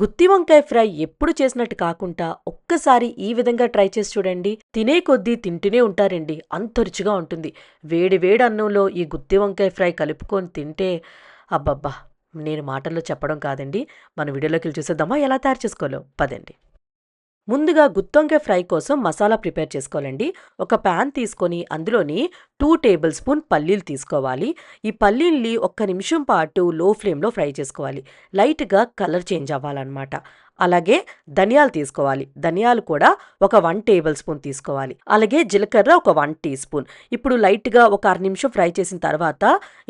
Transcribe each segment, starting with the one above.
గుత్తి వంకాయ ఫ్రై ఎప్పుడు చేసినట్టు కాకుండా ఒక్కసారి ఈ విధంగా ట్రై చేసి చూడండి. తినే కొద్దీ తింటూనే ఉంటారండి. అంత రుచిగా ఉంటుంది. వేడి వేడి అన్నంలో ఈ గుత్తి వంకాయ ఫ్రై కలుపుకొని తింటే అబ్బబ్బా! నేను మాటల్లో చెప్పడం కాదండి. మన వీడియోలోకి వెళ్ళి చూసేద్దామా? ఎలా తయారు చేసుకోలేవు పదండి. ముందుగా గుత్తొంకాయ ఫ్రై కోసం మసాలా ప్రిపేర్ చేసుకోవాలండి. ఒక ప్యాన్ తీసుకొని అందులోని టూ టేబుల్ స్పూన్ పల్లీలు తీసుకోవాలి. ఈ పల్లీల్ని ఒక్క నిమిషం పాటు లో ఫ్లేమ్లో ఫ్రై చేసుకోవాలి. లైట్గా కలర్ చేంజ్ అవ్వాలన్నమాట. అలాగే ధనియాలు తీసుకోవాలి. ధనియాలు కూడా ఒక వన్ టేబుల్ స్పూన్ తీసుకోవాలి. అలాగే జీలకర్ర ఒక వన్ టీ స్పూన్. ఇప్పుడు లైట్గా ఒక అర నిమిషం ఫ్రై చేసిన తర్వాత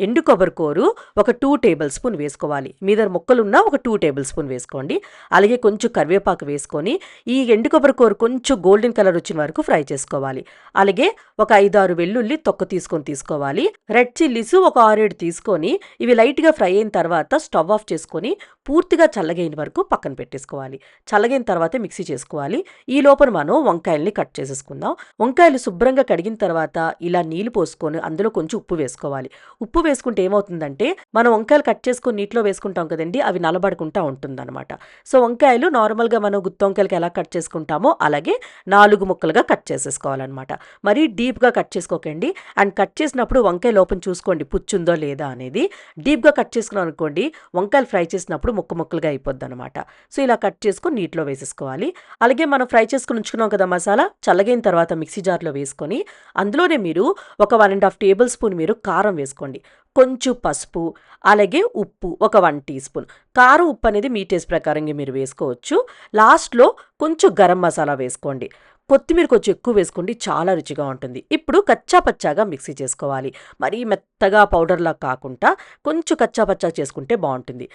ఎండు కొబ్బరికూరు ఒక టూ టేబుల్ స్పూన్ వేసుకోవాలి. మీ దగ్గర ముక్కలున్నా ఒక టూ టేబుల్ స్పూన్ వేసుకోండి. అలాగే కొంచెం కరివేపాకు వేసుకొని ఈ ఎండు కొబ్బరికూర కొంచెం గోల్డెన్ కలర్ వచ్చిన వరకు ఫ్రై చేసుకోవాలి. అలాగే ఒక ఐదారు వెల్లుల్లి తొక్క తీసుకొని తీసుకోవాలి. రెడ్ చిల్లీస్ ఒక ఆరేడు తీసుకొని ఇవి లైట్గా ఫ్రై అయిన తర్వాత స్టవ్ ఆఫ్ చేసుకొని పూర్తిగా చల్లగైన వరకు పక్కన పెట్టేసుకోవాలి. చల్లగైన తర్వాత మిక్సీ చేసుకోవాలి. ఈ లోపల మనం వంకాయల్ని కట్ చేసేసుకుందాం. వంకాయలు శుభ్రంగా కడిగిన తర్వాత ఇలా నీళ్ళు పోసుకొని అందులో కొంచెం ఉప్పు వేసుకోవాలి. ఉప్పు వేసుకుంటే ఏమవుతుందంటే మనం వంకాయలు కట్ చేసుకొని నీటిలో వేసుకుంటాం కదండి అవి నలబడుకుంటా ఉంటుందన్నమాట. సో వంకాయలు నార్మల్గా మనం గుత్తి వంకాయలకి ఎలా కట్ చేసుకుంటామో అలాగే నాలుగు ముక్కలుగా కట్ చేసేసుకోవాలన్నమాట. మరీ డీప్గా కట్ చేసుకోకండి. అండ్ కట్ చేసినప్పుడు వంకాయ లోపం చూసుకోండి పుచ్చుందో లేదా అనేది. డీప్గా కట్ చేసుకున్నాం అనుకోండి వంకాయలు ఫ్రై చేసినప్పుడు ముక్క ముక్కలుగా అయిపోద్ది అనమాట సో ఇలా కట్ చేసుకుని నీటిలో వేసేసుకోవాలి. అలాగే మనం ఫ్రై చేసుకుని ఉంచుకున్నాం కదా మసాలా చల్లగైన తర్వాత మిక్సీ జార్లో వేసుకొని అందులోనే మీరు ఒక one and half tablespoon మీరు కారం వేసుకోండి. కొంచెం పసుపు అలాగే ఉప్పు ఒక వన్ టీ స్పూన్. కారం ఉప్పు అనేది మీ టేస్ట్ ప్రకారంగా మీరు వేసుకోవచ్చు. లాస్ట్లో కొంచెం గరం మసాలా వేసుకోండి. కొత్తిమీర కొంచెం ఎక్కువ వేసుకోండి చాలా రుచిగా ఉంటుంది. ఇప్పుడు కచ్చా పచ్చాగా మిక్సీ చేసుకోవాలి. మరీ మెత్తగా పౌడర్లా కాకుండా కొంచెం కచ్చా పచ్చా చేసుకుంటే బాగుంటుంది.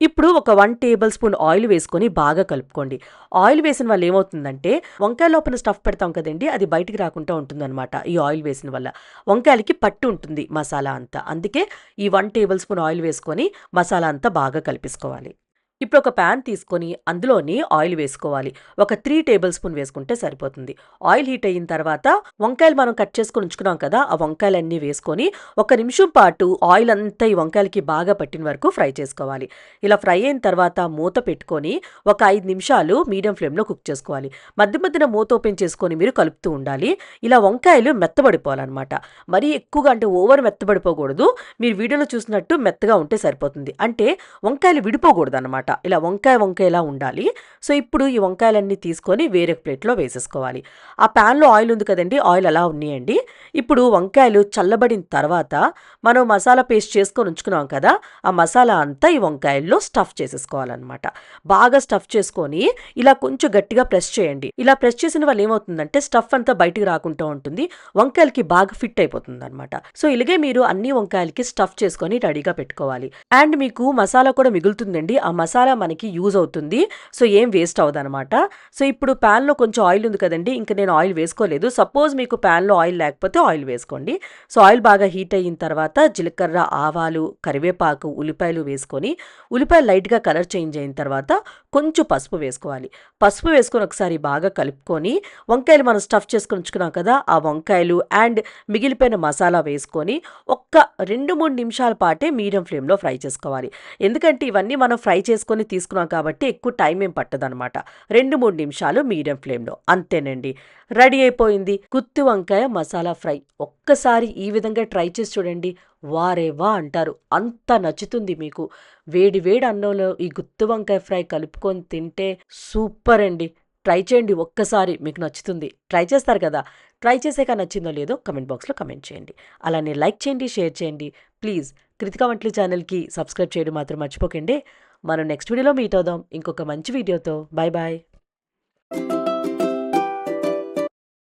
ఇప్పుడు ఒక వన్ టేబుల్ స్పూన్ ఆయిల్ వేసుకొని బాగా కలుపుకోండి. ఆయిల్ వేసిన వల్ల ఏమవుతుందంటే వంకాయ లోపల స్టఫ్ పెడతాం కదండి అది బయటికి రాకుండా ఉంటుందన్నమాట ఈ ఆయిల్ వేసిన వల్ల. వంకాయలకి పట్టు ఉంటుంది మసాలా అంతా. అందుకే ఈ వన్ టేబుల్ స్పూన్ ఆయిల్ వేసుకొని మసాలా అంతా బాగా కలిపేసుకోవాలి. ఇప్పుడు ఒక ప్యాన్ తీసుకొని అందులోని ఆయిల్ వేసుకోవాలి. ఒక త్రీ టేబుల్ స్పూన్ వేసుకుంటే సరిపోతుంది. ఆయిల్ హీట్ అయిన తర్వాత వంకాయలు మనం కట్ చేసుకొని ఉంచుకున్నాం కదా ఆ వంకాయలన్నీ వేసుకొని ఒక నిమిషం పాటు ఆయిల్ అంతా ఈ వంకాయలకి బాగా పట్టిన వరకు ఫ్రై చేసుకోవాలి. ఇలా ఫ్రై అయిన తర్వాత మూత పెట్టుకొని ఒక ఐదు నిమిషాలు మీడియం ఫ్లేమ్లో కుక్ చేసుకోవాలి. మధ్య మధ్యన మూత ఓపెన్ చేసుకొని మీరు కలుపుతూ ఉండాలి. ఇలా వంకాయలు మెత్తబడిపోవాలన్నమాట. మరీ ఎక్కువగా అంటే ఓవర్ మెత్తబడిపోకూడదు. మీరు వీడియోలో చూసినట్టు మెత్తగా ఉంటే సరిపోతుంది. అంటే వంకాయలు విడిపోకూడదు అనమాట ఇలా వంకాయ వంకాయలా ఉండాలి. సో ఇప్పుడు ఈ వంకాయలన్నీ తీసుకొని వేరే ప్లేట్లో వేసేసుకోవాలి. ఆ ప్యాన్లో ఆయిల్ ఉంది కదండి ఆయిల్ అలా ఉన్నాయండి. ఇప్పుడు వంకాయలు చల్లబడిన తర్వాత మనం మసాలా పేస్ట్ చేసుకొని ఉంచుకున్నాం కదా ఆ మసాలా అంతా ఈ వంకాయల్లో స్టఫ్ చేసేసుకోవాలన్నమాట. బాగా స్టఫ్ చేసుకొని ఇలా కొంచెం గట్టిగా ప్రెస్ చేయండి. ఇలా ప్రెస్ చేసిన వాళ్ళు ఏమవుతుందంటే స్టఫ్ అంతా బయటికి రాకుండా ఉంటుంది. వంకాయలకి బాగా ఫిట్ అయిపోతుంది అనమాట సో ఇలాగే మీరు అన్ని వంకాయలకి స్టఫ్ చేసుకొని రెడీగా పెట్టుకోవాలి. అండ్ మీకు మసాలా కూడా మిగులుతుందండి. ఆ మసాలా మసాలా మనకి యూజ్ అవుతుంది. సో ఏం వేస్ట్ అవ్వదనమాట సో ఇప్పుడు ప్యాన్లో కొంచెం ఆయిల్ ఉంది కదండి ఇంకా నేను ఆయిల్ వేసుకోలేదు. సపోజ్ మీకు ప్యాన్లో ఆయిల్ లేకపోతే ఆయిల్ వేసుకోండి. సో ఆయిల్ బాగా హీట్ అయిన తర్వాత జీలకర్ర ఆవాలు కరివేపాకు ఉల్లిపాయలు వేసుకొని ఉల్లిపాయలు లైట్గా కలర్ చేంజ్ అయిన తర్వాత కొంచెం పసుపు వేసుకోవాలి. పసుపు వేసుకొని ఒకసారి బాగా కలుపుకొని వంకాయలు మనం స్టఫ్ చేసుకొని ఉంచుకున్నాం కదా ఆ వంకాయలు అండ్ మిగిలిపోయిన మసాలా వేసుకొని ఒక్క రెండు మూడు నిమిషాల పాటే మీడియం ఫ్లేమ్లో ఫ్రై చేసుకోవాలి. ఎందుకంటే ఇవన్నీ మనం ఫ్రై చేసుకొని తీసుకున్నాం కాబట్టి ఎక్కువ టైం ఏం పట్టదనమాట రెండు మూడు నిమిషాలు మీడియం ఫ్లేమ్లో. అంతేనండి. రెడీ అయిపోయింది. గుత్తి వంకాయ మసాలా ఫ్రై. ఒక్కసారి ఈ విధంగా ట్రై చేసి చూడండి. వారే వా అంటారు. అంత నచ్చుతుంది మీకు. వేడి వేడి అన్నంలో ఈ గుత్తి వంకాయ ఫ్రై కలుపుకొని తింటే సూపర్ అండి ట్రై చేయండి ఒక్కసారి. మీకు నచ్చుతుంది. ట్రై చేస్తారు కదా. ట్రై చేసాక నచ్చిందో లేదో కమెంట్ బాక్స్లో కమెంట్ చేయండి. అలానే లైక్ చేయండి షేర్ చేయండి. ప్లీజ్ కృతికా వంటలు ఛానల్కి సబ్స్క్రైబ్ చేయడం మాత్రం మర్చిపోకండి. మనం నెక్స్ట్ వీడియోలో మీట్ అవుదాం. ఇంకొక మంచి వీడియోతో బాయ్ బాయ్